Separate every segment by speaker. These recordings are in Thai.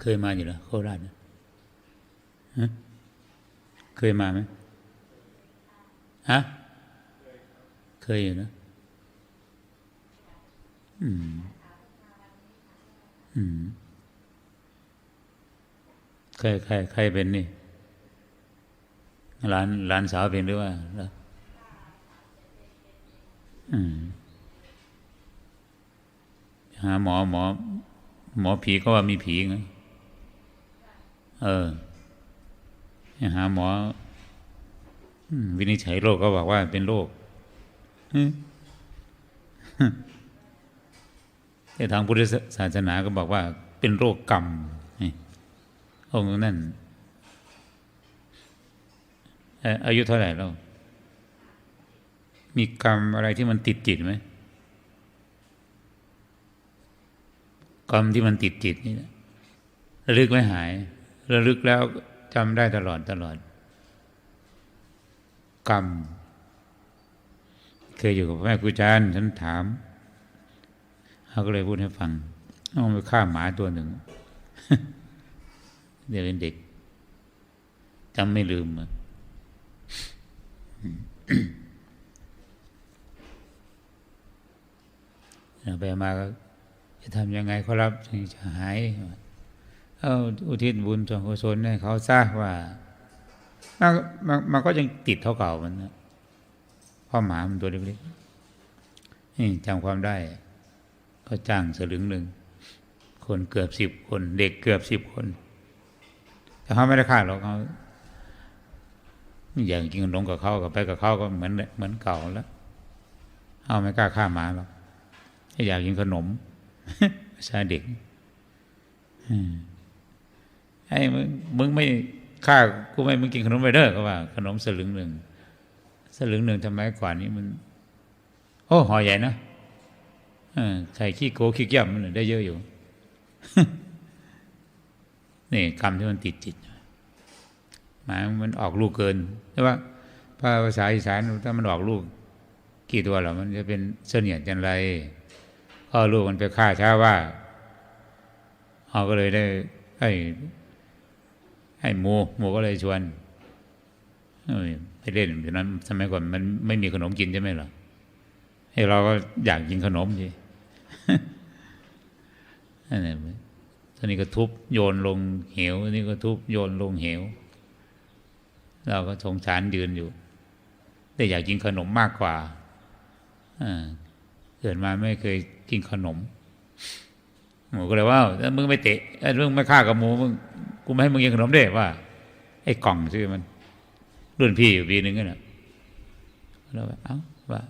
Speaker 1: เคยมาอยู่แล้วโคราชเคยมาไหมฮะเคยอยู่นะอืม อืม ใครใครใครเป็นนี่หลานหลานสาวเป็นหรือว่าล่ะอืมหาหมอหมอ หมอผีก็ว่ามีผีไง เออหาหมอวินิจฉัยโรคก็บอกว่าเป็นโรคแต่ทางพุทธศาสนาก็บอกว่าเป็นโรคกรรมนี่องค์นั่นอายุเท่าไหร่แล้ว มีกรรมอะไรที่มันติดจิตไหมกรรมที่มันติดจิตนี่ระลึกไม่หาย ระลึกแล้วจำได้ตลอดตลอด กรรม เคยอยู่กับแม่ครูอาจารย์ฉันถามเขาก็เลยพูดให้ฟังเอาไปฆ่าหมาตัวหนึ่งเดี๋ยวเป็นเด็กจำไม่ลืมอะไปมาก็จะทำยังไงเขารับถึงจะหาย เอาอุทิศบุญส่วนกุศลให้เขาทราบว่ามันมันมันก็ยังติดเท่าเก่ามันนะพ่อหมามันตัวเล็กๆนี่จำความได้ ก็จ้างสลึงหนึ่ง คนเกือบสิบคน เด็กเกือบสิบคน แต่เขาไม่ได้ฆ่าหรอกเขาอย่างกินขนมกับเขากับไปกับเขาก็เหมือนเหมือนเก่าแล้วเขาไม่กล้าฆ่าหมาหรอกอยากกินขนมภาษาเด็ก ไอ้มึงมึงไม่ฆ่ากูไม่มึงกินขนมไปเด้อก็ว่า ขนมสลึงหนึ่งสลึงหนึ่งทำไมกว่านี้มัน โอ้ห่อใหญ่นะไข่ขี้โกขี้เกียจมันได้เยอะอยู่ นี่คำที่มันติดจิตหมายมันออกลูกเกินใช่ปะภาษาอีสานถ้ามันออกลูก กี่ตัวหรอมันจะเป็นเสนียดจันไรพ่อลูกมันไปฆ่าช้าว่าเขาก็เลยได้ให้ ให้หมูหมูก็เลยชวนไปเล่นฉะนั้นสมัยก่อนมันไม่มีขนมกินใช่ไหมหรอให้เราก็อยากกินขนมสินั่นนี้ก็ทุบโยนลงเหวนี่ก็ทุบโยนลงเหว เราก็สงสารยืนอยู่ แต่อยากกินขนมมากกว่าเกิดมาไม่เคยกินขนม หมูก็เลยว่าถ้ามึงไม่เตะมึงไม่ฆ่ากับหมูมึง กูไม่ให้มึงกินขนมได้ว่า ไอ้กล่องชื่อมัน รุ่นพี่อยู่ปีหนึ่งก็นะแล้วเอ้าว่า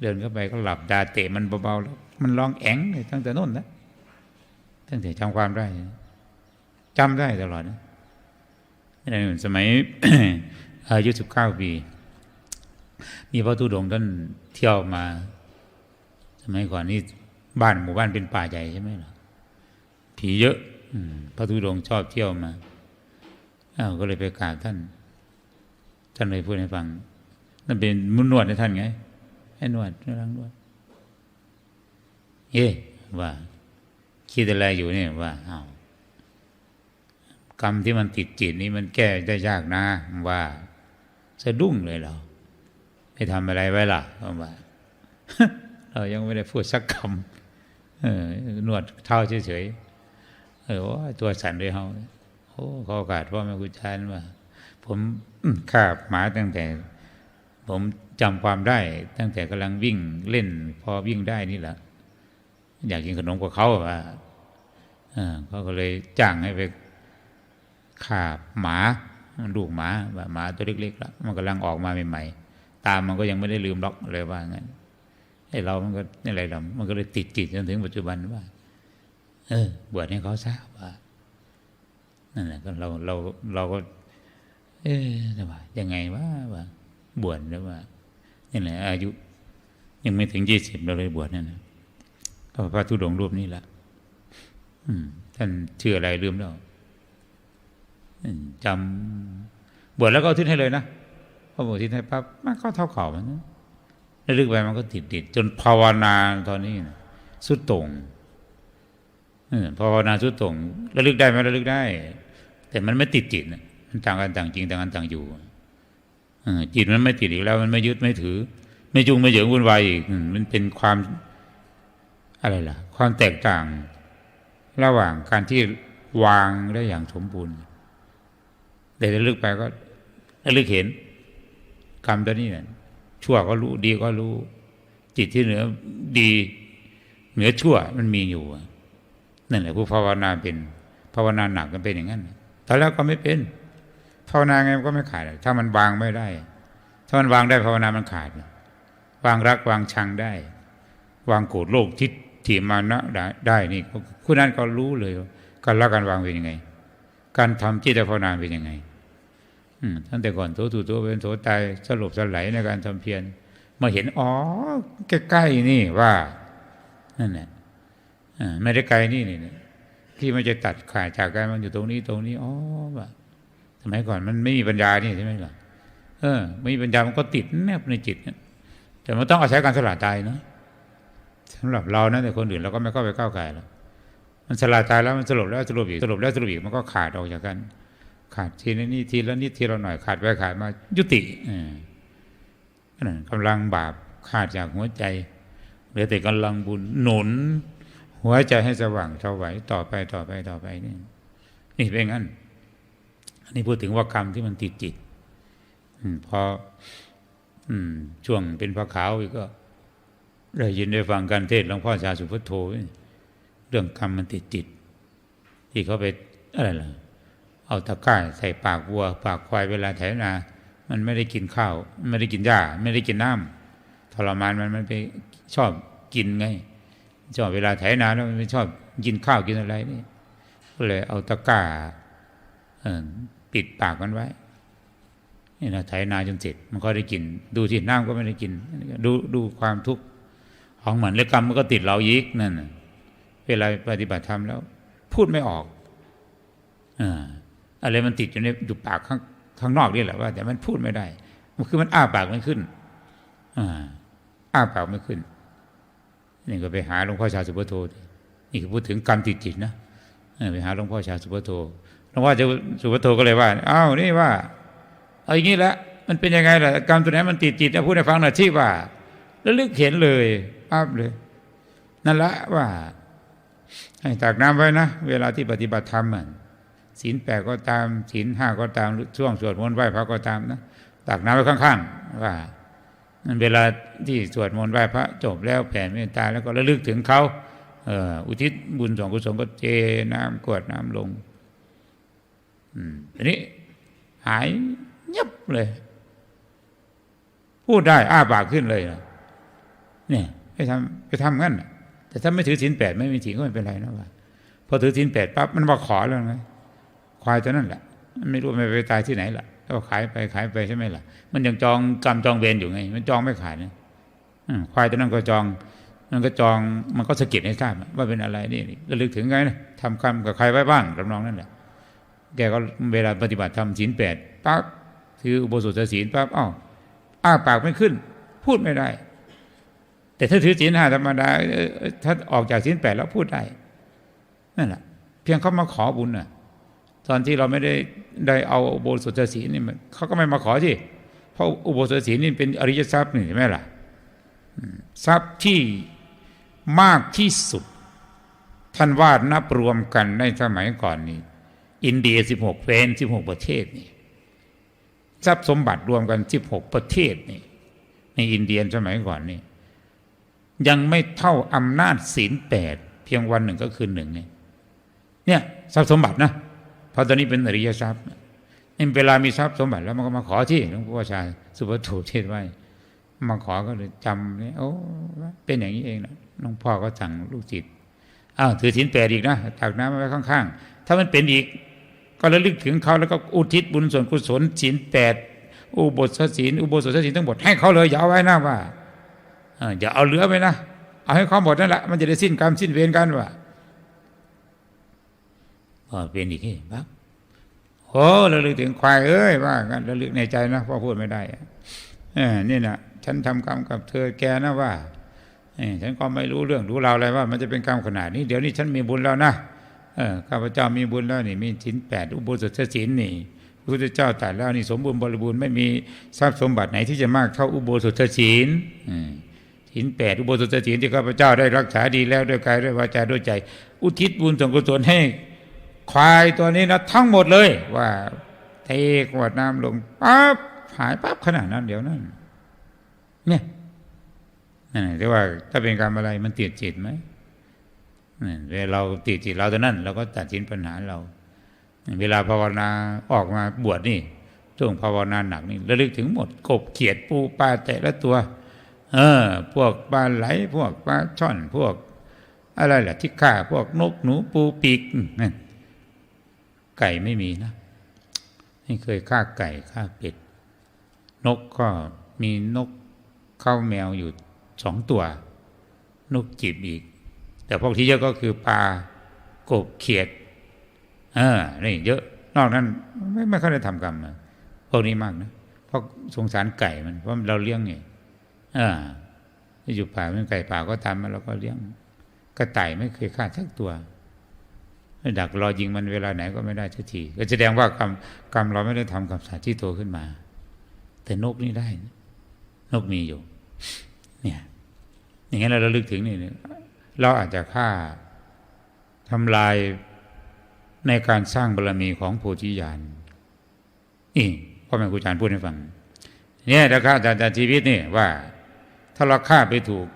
Speaker 1: เดินเข้าไปก็หลับตาเตะมันเบาๆแล้วมันร้องแองตั้งแต่นู่นนะตั้งแต่จำความได้จำได้ตลอดนะในสมัยอายุสิบเก้าปี มีพระธุดงท่านเที่ยวมา สมัยก่อนนี่บ้านหมู่บ้านเป็นป่าใหญ่ใช่ไหมล่ะผีเยอะ พระธุดงค์ชอบเที่ยวมาอ้าวก็เลยไปกราบท่าน ท่านเลยพูดให้ฟัง นั่นเป็นมุนนวดให้ท่านไง ให้นวดนวดนวดเอ๊ว่าคิดอะไรอยู่เนี่ยว่าอ้าวกรรมที่มันติดจิตนี้มันแก้ได้ยากนะว่าสะดุ้งเลยเราไม่ทำอะไรไว้ล่ะว่าเรายังไม่ได้พูดสักคำเออนวดเท้าเฉยๆ เออว่าตัวสั่นด้วยเขาโอ้ขอโอกาสพ่อแม่ครูอาจารย์ว่า ผมข้าหมาตั้งแต่ ผมจำความได้ ตั้งแต่กำลังวิ่งเล่น พอวิ่งได้นี่แหละอยากกินขนมกับเขาว่าเขาก็เลยจ้างให้ไปขาบหมาลูกหมาว่าหมาตัวเล็กๆแล้วมันกำลังออกมาใหม่ๆตามมันก็ยังไม่ได้ลืมล็อกเลยว่างั้นไอ้เรามันก็อะไรเรามันก็เลยติดจิตจนถึงปัจจุบันว่า เออ บวชให้เขาทราบว่านั่นแหละก็เราเราเราก็ เออว่ายังไงว่าว่า บวชแล้วว่านี่แหละ อายุ ยังไม่ถึงยี่สิบเราเลยบวชนั่นนะก็พระธุดงรูปนี้ละท่านชื่ออะไรลืมแล้วจำบวชแล้วก็ทิ้งให้เลยนะพอบวชทิ้งให้ปั๊บมันก็เท่าเข่ามันนะแล้วลึกไปมันก็ติดติดจนภาวนาตอนนี้นะสุดต่ง ภาวนาสุดโต่งระลึกได้ไหมระลึกได้ แต่มันไม่ติดจิตมันต่างกันต่างจริงต่างกันต่างอยู่จิตมันไม่ติดอีกแล้ว มันไม่ยึดไม่ถือ ไม่จุงไม่เหยิงวุ่นวายอีกมันเป็นความอะไรล่ะ ความแตกต่าง ระหว่างการที่วางได้อย่างสมบูรณ์แต่ระลึกไปก็ระลึกเห็นกรรมตัวนี้เนี่ยชั่วก็รู้ดีก็รู้ จิตที่เหนือดี เหนือชั่วมันมีอยู่ นั่นแหละผู้ภาวนาเป็น ภาวนาหนักกันเป็นอย่างนั้นตอนแรกก็ไม่เป็นภาวนาไงมันก็ไม่ขาด ถ้ามันวางไม่ได้ ถ้ามันวางได้ภาวนามันขาด วางรักวางชังได้ วางโกรธโลกทิฏฐิมานะได้นี่ผู้นั้นก็รู้เลยว่าการละการวางเป็นยังไง การทำจิตภาวนาเป็นยังไงอืตั้งแต่ก่อนโถถูโถเป็นโถตายสลบสลายในการทำเพียรมาเห็นอ๋อใกล้ๆนี่ว่านั่นแหละ ไม่ได้ไกลนี่นี่ที่มันจะตัดขาดจากกันมันอยู่ตรงนี้ตรงนี้อ๋อว่าสมัยก่อนมันไม่มีปัญญานี่ใช่ไหมล่ะเออไม่มีปัญญามันก็ติดแนบในจิตนะแต่มันต้องอาศัยการสละตายนะสำหรับเรานะแต่คนอื่นเราก็ไม่เข้าไปก้าวไก่แล้วมันสละตายแล้วมันสลบแล้วสลบอีกสลบแล้วสลบอีกมันก็ขาดออกจากกัน ขาดทีนิดทีละนิดทีละหน่อยขาดไปขาดมายุติออนั่นกำลังบาปขาดจากหัวใจเหลือแต่กำลังบุญหนุน หัวใจให้สว่างเท่าไหวต่อไปต่อไปต่อไปนี่นี่เป็นงั้นอันนี้พูดถึงว่ากรรมที่มันติดจิตพอช่วงเป็นพระขาวอีกก็ได้ยินได้ฟังการเทศหลวงพ่อชาสุพุทโธเรื่องกรรมมันติดจิต ที่เขาไปอะไรล่ะเอาตะกร้าใส่ปากวัว ปากควายเวลาไถนา มันไม่ได้กินข้าว ไม่ได้กินหญ้า ไม่ได้กินน้ำทรมานมันมันไปชอบกินไง ชอบเวลาไถนาแล้วมันไม่ชอบกินข้าวกินอะไรนี่ก็เลยเอาตะกร้าปิดปากมันไว้นี่นะไถนาจนเสร็จมันก็ได้กิน ดูที่น้ำก็ไม่ได้กิน ดูดูความทุกข์ของมันและกรรมมันก็ติดเรายิกนั่นเวลาปฏิบัติธรรมแล้ว พูดไม่ออกอ่าอะไรมันติดอยู่ในอยู่ปากข้างข้างนอกนี่แหละว่า แต่มันพูดไม่ได้ มันคือมันอ้าปากไม่ขึ้นอ่าอ้าปากไม่ขึ้น นี่ก็ไปหาหลวงพ่อชาสุปโทนี่คือพูดถึงกรรมติดจิตนะไปหาหลวงพ่อชาสุปโทหลวงพ่อชาสุปโทก็เลยว่าอ้าวนี่ว่าเอาอย่างนี้ละมันเป็นยังไงล่ะกรรมตัวไหนมันติดจิตนะพูดให้ฟังหน่อยที่ว่า แล้วลึกเห็นเลยปั๊บเลย นั่นละว่า ให้ตักน้ำไว้นะเวลาที่ปฏิบัติธรรมอะศีลแปดก็ตามศีลห้าก็ตามช่วงสวดมนต์ไหว้พระก็ตามนะตักน้ำไว้ข้างๆว่า เวลาที่สวดมนต์ไหว้พระจบแล้วแผ่เมตตาแล้วก็ระลึกถึงเขาเอออุทิศบุญส่วนกุศลก็เจน้ำกรวดน้ำลงอืมทีนี้หายเงียบเลย พูดได้อ้าปากขึ้นเลยนะเนี่ยไปทำไปทำงั้นแต่ถ้าไม่ถือศีลแปดไม่มีศีลก็ไม่เป็นไรนะว่าพอถือศีลแปดปั๊บมันมาขอแล้วไงควายตัวนั่นแหละไม่รู้มันไปตายที่ไหนล่ะ แล้วก็ขายไปขายไปใช่ไหมล่ะ มันยังจองกรรมจองเวรอยู่ไง มันจองไม่ขายนะควายตัวนั้นก็จอง มันก็จองมันก็สะกิดให้ทราบว่าเป็นอะไรนี่ระลึกถึงไงนะทำกรรมกับใครไว้บ้างรับรองนั่นแหละแกก็เวลาปฏิบัติทำศีลแปดปั๊บถืออุโบสถศีลปั๊บอ้าวอ้าปากไม่ขึ้น พูดไม่ได้ แต่ถ้าถือศีลห้าธรรมดาถ้าออกจากศีลแปดแล้วพูดได้นั่นแหละเพียงเขามาขอบุญน่ะ ตอนที่เราไม่ได้ ได้เอาอุโบสถศีลนี่มันเขาก็ไม่มาขอที่เพราะอุโบสถศีลนี่เป็นอริยทรัพย์นี่ใช่ไหมล่ะทรัพย์ที่มากที่สุด ท่านว่านับรวมกันในสมัยก่อนนี่อินเดียสิบหกเพนสิบหกประเทศนี่ทรัพย์สมบัติรวมกันสิบหกประเทศนี่ในอินเดียสมัยก่อนนี่ยังไม่เท่าอำนาจศีลแปดเพียงวันหนึ่งก็คืนหนึ่งไงเนี่ยทรัพย์สมบัตินะ ราะตอนนี้เป็นอริยทรัพย์นี่เวลามีทรัพย์สมบัติแล้วมันก็มาขอที่หลวงพ่อชาสุภโทเทศไว้ มาขอก็เลยจำเนี่ยโอ้เป็นอย่างนี้เองนะหลวงพ่อก็สั่งลูกจิตอ้าวถือศีลแปดอีกนะตักน้ำไว้ข้างๆ ถ้ามันเป็นอีก ก็ระลึกถึงเขาแล้วก็อุทิศบุญส่วนกุศลศีลแปดอุโบสถศีลอุโบสถศีลทั้งหมดให้เขาเลยอย่าเอาไว้นะว่าอออย่าเอาเหลือไปนะเอาให้เขาหมดนั่นแหละมันจะได้สิ้นกรรมสิ้นเวรกันว่า พอเป็นอีกทีปั๊บโอ้ระลึกถึงควายเอ้ยว่ากันระลึกในใจนะพ่อพูดไม่ได้อะเออนี่นะฉันทำกรรมกับเธอแกนะว่าฉันก็ไม่รู้เรื่องรู้ราวอะไรว่า มันจะเป็นกรรมขนาดนี้ เดี๋ยวนี้ฉันมีบุญแล้วนะเออข้าพเจ้ามีบุญแล้วนี่มีศีลแปดอุโบสถศีลนี่พระพุทธเจ้าตรัสแล้วนี่สมบูรณ์บริบูรณ์ไม่มีทรัพย์สมบัติไหนที่จะมากเท่าอุโบสถศีลศีลแปดอุโบสถศีลที่ข้าพเจ้าได้รักษาดีแล้วด้วยกายด้วยวาจาด้วยใจ อุทิศบุญส่วนกุศลให้ ควายตัวนี้นะทั้งหมดเลย ว่าเทขวดน้ำลงปั๊บหายปั๊บขนาดนั้นเดี๋ยวนั้นเนี่ยนั่นน่ะว่าถ้าเป็นกรรมอะไรมันติดจิตไหมนั่นเวลาเราติดจิตเราตอนนั้น เราก็ตัดสินปัญหาเรา เวลาภาวนาออกมาบวชนี่ช่วงภาวนาหนักนี่ระลึกถึงหมดกบเขียดปูปลาแต่ละตัว เออ พวกปลาไหล พวกปลาช่อนพวก อะไรล่ะที่ฆ่าพวกนกหนูปูปีกนั่น ไก่ไม่มีนะไม่เคยฆ่าไก่ฆ่าเป็ด นกก็มีนกเข้าแมวอยู่สองตัว นกจีบอีก แต่พวกที่เยอะก็คือปลากบเขียดเออนี่เยอะ นอกนั้นไม่ไม่ค่อยได้ทำกรรมนะพวกนี้มากนะเพราะสงสารไก่มันเพราะเราเลี้ยงไงอ่าอยู่ป่าเป็นไก่ป่าก็ทำมาเราก็เลี้ยงกระต่ายไม่เคยฆ่าสักตัว ดักรอยิงมันเวลาไหนก็ไม่ได้ทักทีก็แสดงว่ากรรมกรรมเราไม่ได้ทำกับสัตว์ที่โตขึ้นมา แต่นกนี่ได้ นกมีอยู่ เนี่ย อย่างนั้นเราระลึกถึงนี่เราอาจจะฆ่าทำลายในการสร้างบารมีของโพธิญาณนี่พ่อแม่ครูอาจารย์พูดให้ฟังเนี่ยถ้าฆ่าจากชีวิตนี่ว่า ถ้าเราฆ่าไปถูก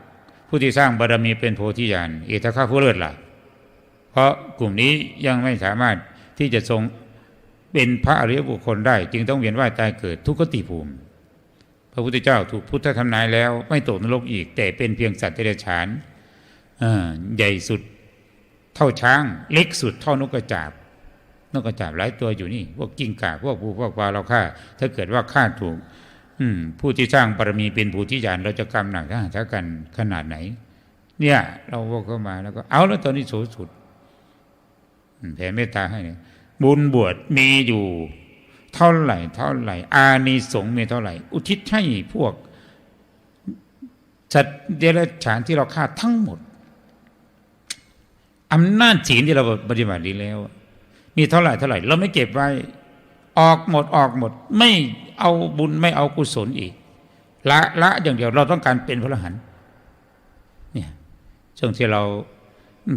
Speaker 1: ผู้ที่สร้างบารมีเป็นโพธิญาณเอถ้าฆ่าผู้เลิศล่ะ เพราะกลุ่มนี้ยังไม่สามารถที่จะทรงเป็นพระอริยบุคคลได้ จึงต้องเวียนว่ายตายเกิดทุกขติภูมิ พระพุทธเจ้าถูกพุทธทำนายแล้ว ไม่ตกนรกอีก แต่เป็นเพียงสัตว์เดรัจฉานใหญ่สุดเท่าช้าง เล็กสุดเท่านกกระจาบนกกระจาบหลายตัวอยู่นี่พวกกิ้งก่าพวกปูพวกปลาเราฆ่า ถ้าเกิดว่าฆ่าถูก อืผู้ที่สร้างบารมีเป็นผู้ที่ญาณเราจะกรรมหนักถ้าหากันขนาดไหน เนี่ย เราวกเข้ามาแล้วก็เอาแล้วตอนนี้โสสุด แผ่เมตตาให้ บุญบวชมีอยู่ เท่าไหร่ เท่าไหร่ อานิสงส์มีเท่าไหร่ อุทิศให้พวกสัตว์เดรัจฉานที่เราฆ่าทั้งหมดอำนาจศีลที่เราปฏิบัติดีแล้ว มีเท่าไหร่เท่าไหร่ เราไม่เก็บไว้ ออกหมดออกหมด ไม่เอาบุญไม่เอากุศลอีก ละละอย่างเดียวเราต้องการเป็นพระอรหันต์เนี่ยช่วงที่เรา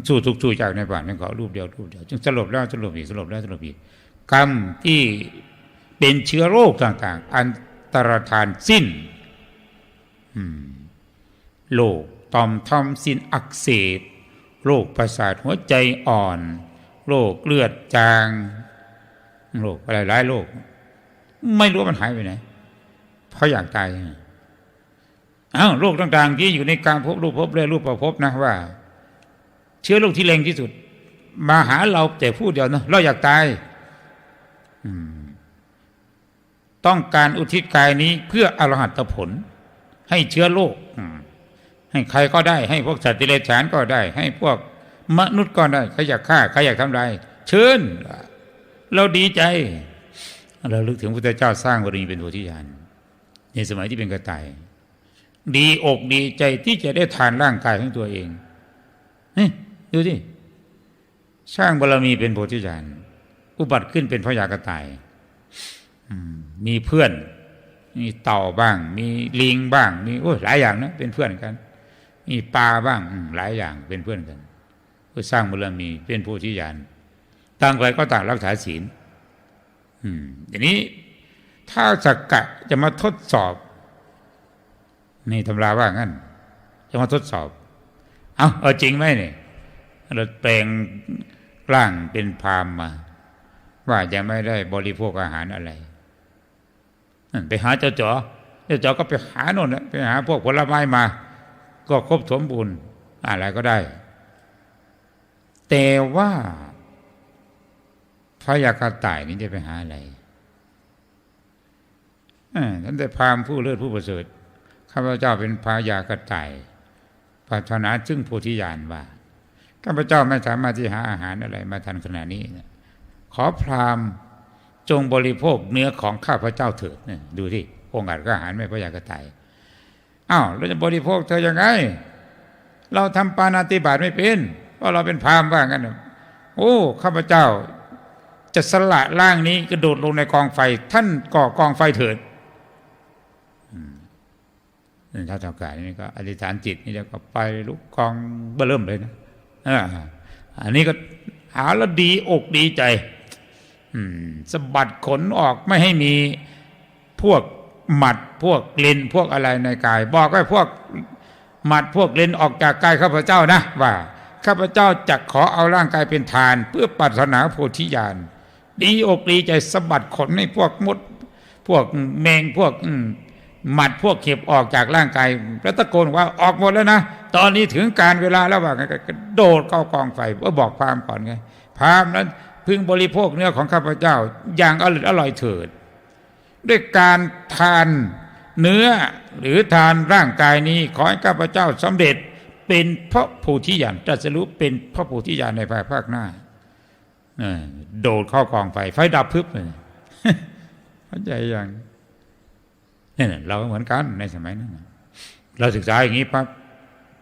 Speaker 1: สู้ทุกสู้จากในป่าในเขารูปเดียวรูปเดียวจึงสลบแล้วสลบอีกสลบแล้วสลบอีกกรรมที่เป็นเชื้อโรคต่างๆ อันตรธานสิ้นโรคต่อมทอมสิ้นอักเสบโรคประสาทหัวใจอ่อนโรคเลือดจางโรคอะไรหลายโรคไม่รู้มันหายไปไหนเพราะอยากตายอ้าวโรคต่างๆที่อยู่ในกลางภพรูปภพและรูปประภพนะว่า เชื้อโรคที่แรงที่สุด มาหาเราแต่ผู้เดียวนะเราอยากตายต้องการอุทิศกายนี้เพื่ออรหัตผล ให้เชื้อโรคให้ใครก็ได้ ให้พวกสัตว์ติเลฉานก็ได้ ให้พวกมนุษย์ก็ได้ใครอยากฆ่าใครอยากทำลายเชิญเราดีใจ เราลึกถึงพระเจ้าสร้างบารมีเป็นโพธิญาณในสมัยที่เป็นกระต่าย ดีอกดีใจที่จะได้ทานร่างกายของตัวเองนี่ ดูสิสร้างบารมีเป็นโพธิญาณอุบัติขึ้นเป็นพระยากระต่ายมีเพื่อน มีเต่าบ้าง มีลิงบ้าง มีโอ้หลายอย่างนะเป็นเพื่อนกัน มีปลาบ้างหลายอย่างเป็นเพื่อนกันเพื่อสร้างบารมีเป็นโพธิญาณต่างไปก็ต่างรักษาศีลอืมทีนี้ถ้าสักกะจะมาทดสอบนี่ตำราว่างั้น จะมาทดสอบ เอาเอาจริงไหมเนี่ย เราแปลงร่างเป็นพรามมา ว่าจะไม่ได้บริโภคอาหารอะไร ไปหาเจ้าจ๋อเจ้าจ๋อก็ไปหาโน่นนะไปหาพวกผลไม้มา ก็ครบสมบูรณ์อะไรก็ได้ แต่ว่าพระยากระต่ายนี่จะไปหาอะไรท่านแต่พรามผู้เลิศผู้ประเสริฐข้าพเจ้าเป็นพระยากระต่ายปรารถนาซึ่งโพธิญาณว่า ข้าพเจ้าไม่สามารถที่หาอาหารอะไรมาทันขณะนี้ ขอพราหมณ์จงบริโภคเนื้อของข้าพเจ้าเถิดเนี่ยดูที่องค์อาจก็อาหารไม่พระยากระต่ายอ้าวเราจะบริโภคเธอยังไง เราทำปานาติบาตไม่เป็นเพราะเราเป็นพราหมณ์ว่างั้นโอ้ข้าพเจ้า จะสละร่างนี้กระโดดลงในกองไฟ ท่านก่อกองไฟเถิดอืมท่าจ้ากายนี่ก็อธิษฐานจิตนี่แล้วก็ไปลุกกองเบิ่มเลยนะ อ่าอันนี้ก็หาแล้วดีอกดีใจสะบัดขนออกไม่ให้มีพวกหมัดพวกเลนพวกอะไรในกาย บอกไว้พวกหมัดพวกเลนออกจากกายข้าพเจ้านะว่าข้าพเจ้าจะขอเอาร่างกายเป็นทาน เพื่อปรารถนาโพธิญาณดีอกดีใจสะบัดขนให้พวกมด พวกแมงพวก หมัดพวกเข็บออกจากร่างกายแล้วตะโกนว่าออกหมดแล้วนะ ตอนนี้ถึงการเวลาแล้วว่าไงก็กระโดดเข้ากองไฟก็บอกพรามก่อนไงพามนั้นพึงบริโภคเนื้อของข้าพเจ้า อย่างอร่อยอร่อยเถิด ด้วยการทานเนื้อหรือทานร่างกายนี้ขอให้ข้าพเจ้าสำเร็จเป็นพระโพธิญาณตรัสรู้เป็นพระโพธิญาณในภายภาคหน้าโดดเข้ากองไฟไฟดับพึบเลยเข้าใจยัง นี่นะเราก็เหมือนกันในสมัยนั้นเราศึกษาอย่างนี้ปั๊บ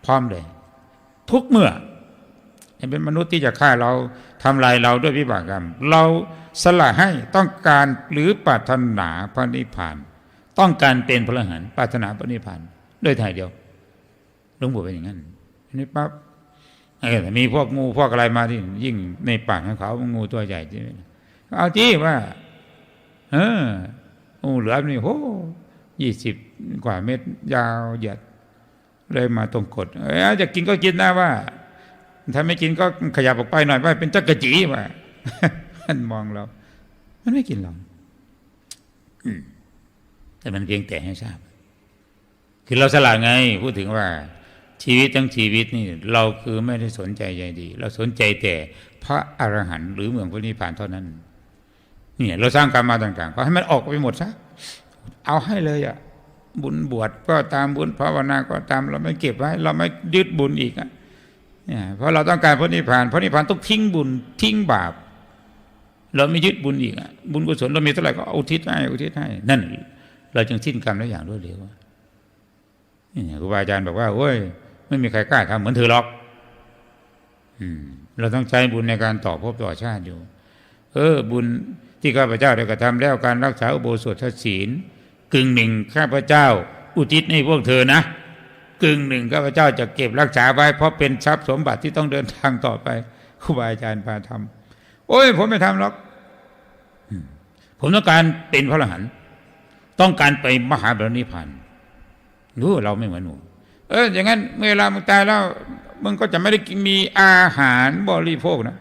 Speaker 1: พร้อมเลย ทุกเมื่อเป็นมนุษย์ที่จะฆ่าเราทำลายเราด้วยวิบากกรรม เราสละให้ต้องการหรือปรารถนาพระนิพพาน ต้องการเป็นพระอรหันต์ปรารถนาพระนิพพานด้วยทายเดียวหลวงปู่เป็นอย่างนั้นนนี้ปั๊บเออมีพวกงูพวกอะไรมาที่ ยิ่งในปากของเขางูตัวใหญ่ที่เอาจี้ว่า เอองูเหลือมนี่โห ยี่สิบกว่าเม็ดยาวเหยียดเลยมาตรงกดเออจะกินก็กินนะว่า ถ้าไม่กินก็ขยับออกไปหน่อยว่า เป็นจักระจีว่ามันมองเรา มันไม่กินเราอืมแต่มันเพียงแต่ให้ทราบ คือเราสละไง พูดถึงว่า ชีวิตทั้งชีวิตนี่ เราคือไม่ได้สนใจใยดี เราสนใจแต่พระอรหันต์หรือเมืองพระนิพพานเท่านั้น เนี่ย เราสร้างกรรมมาต่างๆก็ให้มันออกไปหมดซะ เอาให้เลยอะบุญบวชก็ตามบุญภาวนาก็ตามเราไม่เก็บไว้ เราไม่ยึดบุญอีกอะเนี่ยเพราะเราต้องการพระนิพพานพระนิพพานต้องทิ้งบุญทิ้งบาป เราไม่ยึดบุญอีกอะบุญกุศลเรามีเท่าไหร่ก็เอาอุทิศให้อุทิศให้นั่น เราจึงสิ้นกรรมแล้วอย่างรวดเร็วนี่ครูบาอาจารย์บอกว่าโอ้ยไม่มีใครกล้าทำเหมือนเธอหรอก อืม เราต้องใช้บุญในการต่อภพต่อชาติอยู่ เออ บุญที่ข้าพเจ้าได้กระทำแล้วการรักษาอุโบสถศีล กึ่งหนึ่งข้าพเจ้า อุทิศให้พวกเธอนะ กึ่งหนึ่งข้าพเจ้าจะเก็บรักษาไว้ เพราะเป็นทรัพย์สมบัติที่ต้องเดินทางต่อไปครูบาอาจารย์พาทำโอ้ย ผมไม่ทำหรอกผมต้องการเป็นพระอรหันต์ต้องการไปมหาบรนิพานรู้เราไม่เหมือนหนูเอออย่างนั้นเมื่อเวลามึงตายแล้วมึงก็จะไม่ได้มีอาหารบริโภคนะ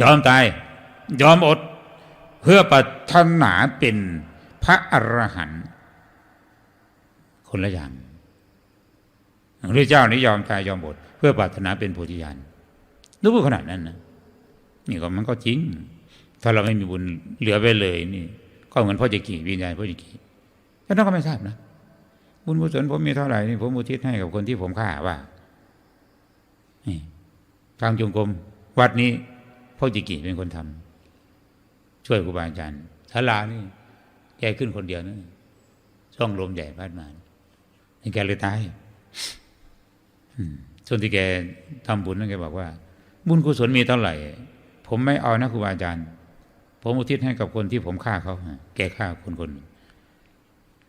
Speaker 1: ยอมตาย ยอมอด เพื่อปรารถนาเป็น พระอรหันต์คนละอย่างพระเจ้านี่ยอมตายยอมบทเพื่อปรารถนาเป็นโพธิญาณรู้ขนาดนั้นนะนี่ก็มันก็จริง ถ้าเราไม่มีบุญเหลือไปเลยนี่ ก็เหมือนพ่อจะกี่วิญญาณพ่อจะกี่แต่นก็ไม่ทราบนะ บุญกุศลผมมีเท่าไหร่นี่ผมอุทิศให้กับคนที่ผมฆ่าว่านี่ทางจงกรมวัดนี้พ่อจิกี่เป็นคนทำช่วยครูบาอาจารย์ศาลานี่ แกขึ้นคนเดียวนะช่องลมใหญ่พัดมาแกเลยตายส่วนที่แกทำบุญนั่นแกบอกว่า บุญกุศลมีเท่าไหร่ ผมไม่เอานะครูบาอาจารย์ ผมอุทิศให้กับคนที่ผมฆ่าเขาแกฆ่าคนคน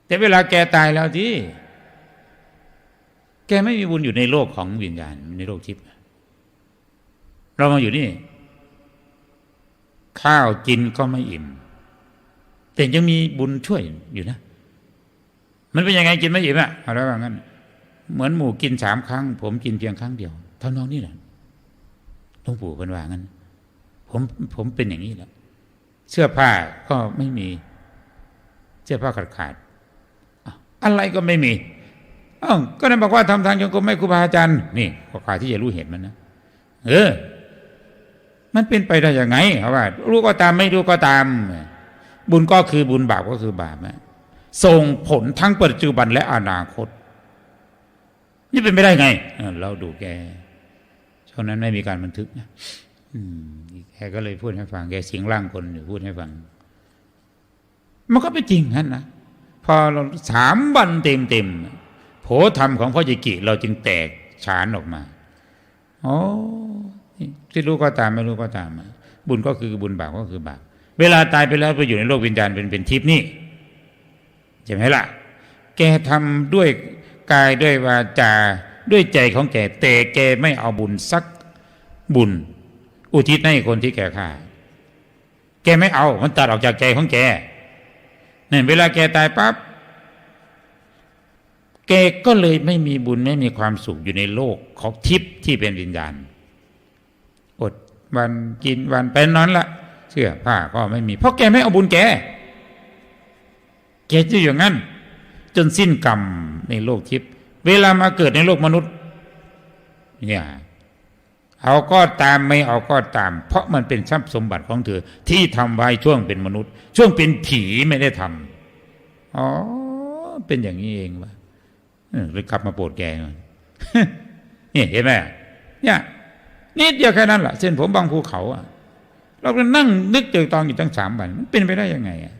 Speaker 1: แต่เวลาแกตายแล้วที่แกไม่มีบุญอยู่ในโลกของวิญญาณในโลกทิพย์เรามาอยู่นี่ ข้าวกินก็ไม่อิ่ม แต่ยังมีบุญช่วยอยู่นะ มันเป็นยังไงกินไม่อิ่มอะเอาแล้วว่างั้น เหมือนหมูกินสามครั้ง ผมกินเพียงครั้งเดียว เท่าน้องนี่แหละหลวงปู่เป็นว่างั้น ผมผมเป็นอย่างนี้แหละเสื้อผ้าก็ไม่มี เสื้อผ้าขาดขาดอะไรก็ไม่มีอ้าวก็นั่นบอกว่าทำทางจงกรมไม่ครูบาอาจารย์นี่ก็ขาที่จะรู้เห็นมันนะเออ มันเป็นไปได้ยังไงเขาว่า รู้ก็ตามไม่รู้ก็ตาม บุญก็คือบุญบาปก็คือบาปนะส่งผลทั้งปัจจุบันและอนาคต นี่เป็นไปได้ไง เราดูแกช่วงนั้นไม่มีการบันทึกนะแกก็เลยพูดให้ฟัง แกเสียงร่างคนอยู่พูดให้ฟัง มันก็เป็นจริงนั่นนะพอเราสามวันเต็มเต็มๆโผธรรมของพ่อจิกิ เราจึงแตกฉานออกมาอ๋อที่รู้ก็ตามไม่รู้ก็ตาม บุญก็คือบุญบาปก็คือบาป เวลาตายไปแล้วไปอยู่ในโลกวิญญาณเป็นเป็นทิพย์นี่ใช่ไหมล่ะ แกทำด้วยกายด้วยวาจาด้วยใจของแกแต่แกไม่เอาบุญสักบุญ อุทิศให้คนที่แกฆ่า แกไม่เอา มันตัดออกจากใจของแกเนี่ยเวลาแกตายปั๊บแกก็เลยไม่มีบุญไม่มีความสุขอยู่ในโลกของทิพย์ที่เป็นวิญญาณอดวันกินวันเป็นนอนละ เสื้อผ้าก็ไม่มี เพราะแกไม่เอาบุญแก แกจะอย่างนั้น จนสิ้นกรรมในโลกทิพย์เวลามาเกิดในโลกมนุษย์ เนี่ย เอาก็ตามไม่เอาก็ตาม เพราะมันเป็นทรัพย์สมบัติของเธอ ที่ทำไว้ช่วงเป็นมนุษย์ ช่วงเป็นผีไม่ได้ทำอ๋อเป็นอย่างนี้เองวะเออเลยกลับมาโปรดแกหน่ยเห็นไหมเนี่ยนิดเดียวแค่นั้นแหละเส้นผมบางภูเขาอะ เราก็นั่งนึกเจอตองอยู่ตั้งสามวันมันเป็นไปได้ยังไงอะ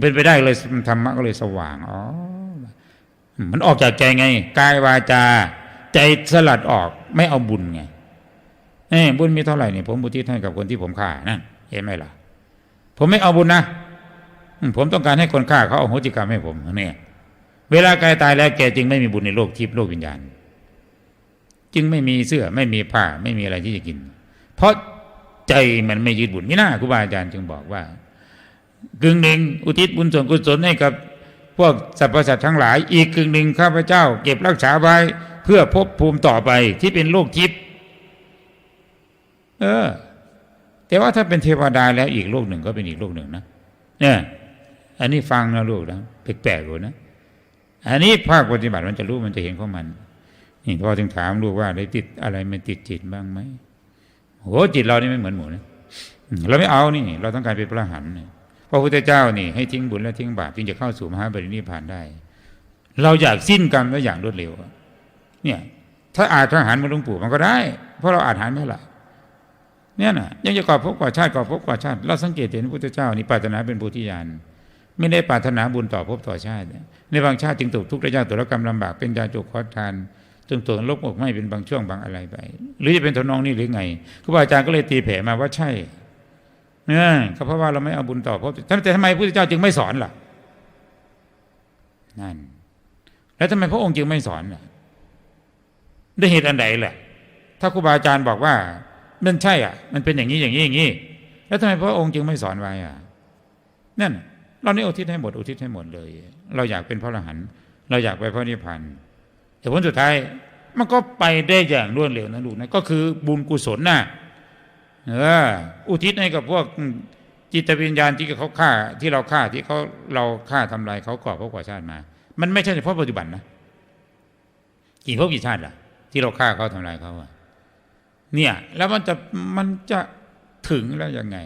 Speaker 1: เป็นไปได้เลยธรรมะก็เลยสว่างอ๋อมันออกจากใจไงกายวาจา ใจสลัดออกไม่เอาบุญไงเอ้บุญมีเท่าไหร่เนี่ยผมบุทิศให้กับคนที่ผมฆ่านั่นเห็นไหมล่ะ ผมไม่เอาบุญนะผมต้องการให้คนฆ่าเขาเอาโหจิกรรมให้ผมเนี่ยเวลากายตายแล้วแกจึงไม่มีบุญในโลกทิพย์โลกวิญญาณ จึงไม่มีเสื้อไม่มีผ้าไม่มีอะไรที่จะกิน เพราะ ใจมันไม่ยึดบุญมิน่าครูบาอาจารย์จึงบอกว่า กึ่งหนึ่งอุทิศบุญส่วนกุศลให้กับพวกสรรพสัตว์ทั้งหลาย อีกกึ่งหนึ่งข้าพเจ้า เก็บรักษาไว้ เพื่อภพภูมิต่อไปที่เป็นโลกทิพย์เออ แต่ว่าถ้าเป็นเทวดาแล้วอีกโลกหนึ่งก็เป็นอีกโลกหนึ่งนะเนี่ยอันนี้ฟังนะลูกนะแปลกๆเลยนะอันนี้ภาคปฏิบัติมันจะรู้มันจะเห็นของมันนี่พ่อถึงถามลูกว่าได้ติดอะไรมันติดจิตบ้างไหม โหจิตเรานี่ไม่เหมือนหมูนะเราไม่เอานี่ เราต้องการเป็นพระหันเนี่ยพระพุทธเจ้านี่ให้ทิ้งบุญและทิ้งบาปจึงจะเข้าสู่มหาบรินิพพานได้ เราอยากสิ้นกรรมแล้วอย่างรวดเร็วเนี่ย ถ้าอาจทหารมาลงปู่มันก็ได้ เพราะเราอาจหารไม่ละเนี่ยนะยังจะก่อภพก่อชาติก่อภพก่อชาติ เราสังเกตเห็นพระพุทธเจ้านี่ปรารถนาเป็นโพธิญาณไม่ได้ปรารถนาบุญต่อภพต่อชาติ ในบางชาติจึงตกทุกข์ระยะตัวละกรรมลำบากเป็นยาจุกขอทาน จนตัวลบอกไม่เป็นบางช่วงบางอะไรไป หรือจะเป็นทนองนี้หรือไงครูบาอาจารย์ก็เลยตีแผ่มาว่าใช่เนี่ยก็เพราะว่าเราไม่เอาบุญต่อภพแต่ทำไมพระพุทธเจ้าจึงไม่สอนล่ะนั่น แล้วทำไมพระองค์จึงไม่สอนล่ะด้วยเหตุอันใดแหละถ้าครูบาอาจารย์บอกว่านั่นใช่อะ มันเป็นอย่างนี้อย่างนี้อย่างนี้แล้วทำไมพระองค์จึงไม่สอนไว้อะนั่น เรานี่อุทิศให้หมดอุทิศให้หมดเลย เราอยากเป็นพระอรหันต์เราอยากไปพระนิพพาน แต่ผลสุดท้ายมันก็ไปได้อย่างรวดเร็วนะลูกนะก็คือบุญกุศลน่ะเอออุทิศให้กับพวกจิตวิญญาณที่เขาฆ่าที่เราฆ่าที่เขาเราฆ่าทำลายเขาก่อพวกก่อชาติมา มันไม่ใช่เฉพาะปัจจุบันนะกี่พวกกี่ชาติล่ะ ที่เราฆ่าเขาทำลายเขาอะเนี่ย แล้วมันจะมันจะถึงแล้วยังไง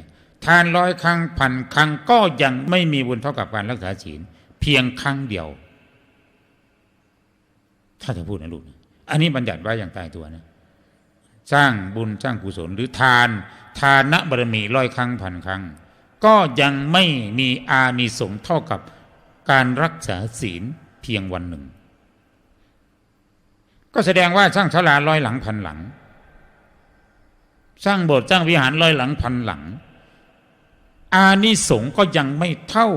Speaker 1: ทานร้อยครั้งพันครั้งก็ยังไม่มีบุญเท่ากับการรักษาศีลเพียงครั้งเดียว ถ้าจะพูดนะลูกนะอันนี้บัญญัติไว้อย่างตายตัวนะ สร้างบุญสร้างกุศลหรือทาน ทานบารมีร้อยครั้งพันครั้ง ก็ยังไม่มีอานิสงส์เท่ากับการรักษาศีลเพียงวันหนึ่ง ก็แสดงว่าสร้างศาลาร้อยหลังพันหลัง สร้างโบสถ์สร้างวิหารร้อยหลังพันหลัง อานิสงส์ก็ยังไม่เท่า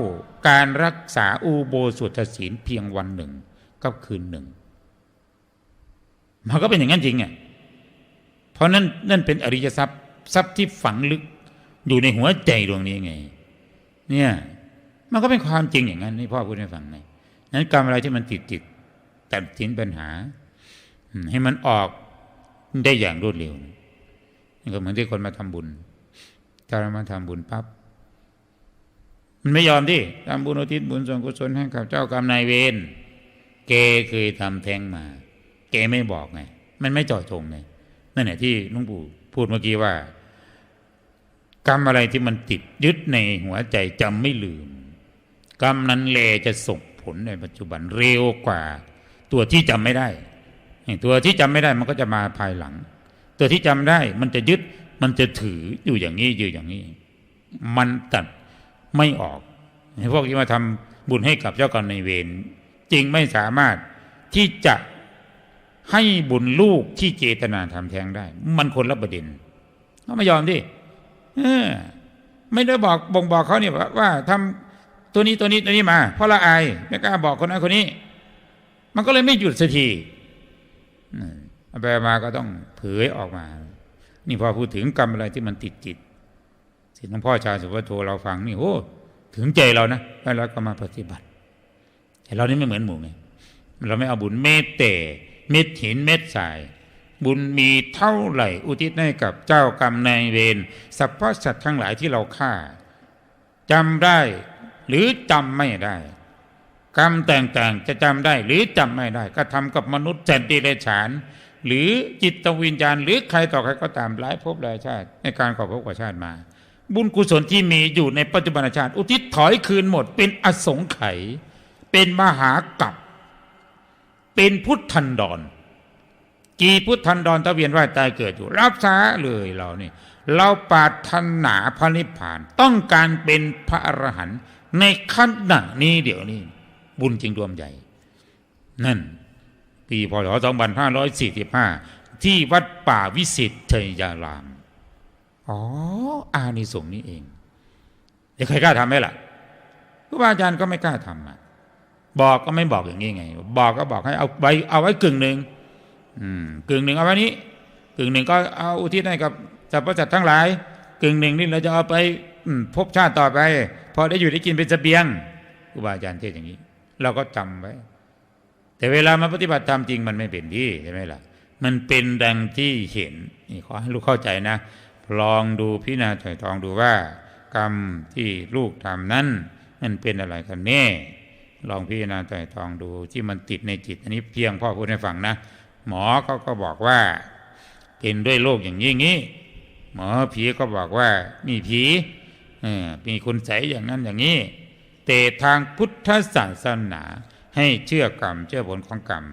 Speaker 1: การรักษาอุโบสถศีลเพียงวันหนึ่งกับคืนหนึ่ง มันก็เป็นอย่างนั้นจริงไงเพราะนั่นนั่นเป็นอริยทรัพย์ทรัพย์ที่ฝังลึกอยู่ในหัวใจดวงนี้ไง เนี่ยมันก็เป็นความจริงอย่างนั้นนี่พ่อพูดให้ฟังไงนั้นกรรมอะไรที่มันติดติดตัดสินปัญหา ให้มันออกได้อย่างรวดเร็วนี่ก็เหมือนที่คนมาทำบุญถ้าเรามาทำบุญปั๊บมันไม่ยอมที่ทำบุญอุทิศบุญส่วนกุศลให้กับเจ้ากรรมนายเวรเกเคยทำแท้งมา เกไม่บอกไง มันไม่จ่อจงไงนั่นแหละที่ลุงปู่พูดเมื่อกี้ว่า กรรมอะไรที่มันติดยึดในหัวใจจำไม่ลืม กรรมนั้นเลจะส่งผลในปัจจุบันเร็วกว่า ตัวที่จำไม่ได้ ตัวที่จำไม่ได้มันก็จะมาภายหลัง ตัวที่จำได้มันจะยึดมันจะถืออยู่อย่างนี้อยู่อย่างนี้ มันตัดไม่ออกพวกที่มาทำบุญให้กับเจ้ากรรมนเวรจริงไม่สามารถที่จะ ให้บุญลูกที่เจตนาทำแท้งได้ มันคนละประเด็นเขาไม่ยอมดิไม่ได้บอกบ่งบอกเขาเนี่ยว่าทำตัวนี้ตัวนี้ตัวนี้มา เพราะละอายไม่กล้าบอกคนนั้นคนนี้ มันก็เลยไม่หยุดสักทีอืมเอาไปมาก็ต้องเผยออกมา นี่พอพูดถึงกรรมอะไรที่มันติดจิตที่หลวงพ่อชาสุวัตโทเราฟังนี่โอ้ถึงใจเรานะแล้วเราก็มาปฏิบัติ แต่เรานี่ไม่เหมือนหมู่ไงเราไม่เอาบุญเม็ดเต เม็ดหินเม็ดทราย บุญมีเท่าไหร่อุทิศให้กับเจ้ากรรมนายเวรสรรพสัตว์ทั้งหลายที่เราฆ่าจำได้หรือจำไม่ได้ กรรมต่างๆจะจำได้หรือจำไม่ได้ ก็ทำกับมนุษย์สัตว์เดรัจฉาน หรือจิตวิญญาณ หรือใครต่อใครก็ตามหลายภพหลายชาติ ในการก่อภพก่อชาติมา บุญกุศลที่มีอยู่ในปัจจุบันชาติ อุทิศถอยคืนหมด เป็นอสงไขยเป็นมหากรัป เป็นพุทธันดร กี่พุทธันดรตะเวียนว่ายตายเกิดอยู่ รับช้าเลยเรานี่เราปรารถนาพระนิพพาน ต้องการเป็นพระอรหันต์ในขั้นหนันี้เดี๋ยวนี้ บุญจริงรวมใหญ่ นั่น ปีพศ2545 ที่วัดป่าวิสิตชัยยาราม อ๋อ อานิสงส์นี้เองเดี๋ยวใครกล้าทำไหมล่ะครูบาอาจารย์ก็ไม่กล้าทำอะ บอกก็ไม่บอกอย่างนี้ไง บอกก็บอกให้เอาไว้เอาไว้กึ่งหนึ่งกึ่งหนึ่งเอาไว้นี้ กึ่งหนึ่งก็เอาอุทิศให้กับสรรพสัตว์ทั้งหลาย กึ่งหนึ่งนี่เราจะเอาไปอืมภพชาติต่อไป พอได้อยู่ได้กินเป็นเสบียงครูบาอาจารย์เทศอย่างนี้ เราก็จำไว้ แต่เวลามาปฏิบัติธรรมจริงมันไม่เป็นที่ใช่ไหมล่ะ มันเป็นดังที่เห็นนี่ขอให้ลูกเข้าใจนะลองดูพิจารณาถ่ตรองดูว่า กรรมที่ลูกทำนั้น มันเป็นอะไรกันแน่ ลองพิจารณาไต่ตรองดูที่มันติดในจิต อันนี้เพียงพ่อพูดให้ฟังนะ หมอเขาก็บอกว่าเป็นด้วยโรคอย่างนี้งนี้ หมอผีก็บอกว่ามีผีเออมีคุณใสอย่างนั้นอย่างนี้แต่ทางพุทธศาสนาให้เชื่อกรรมเชื่อผลของกรรม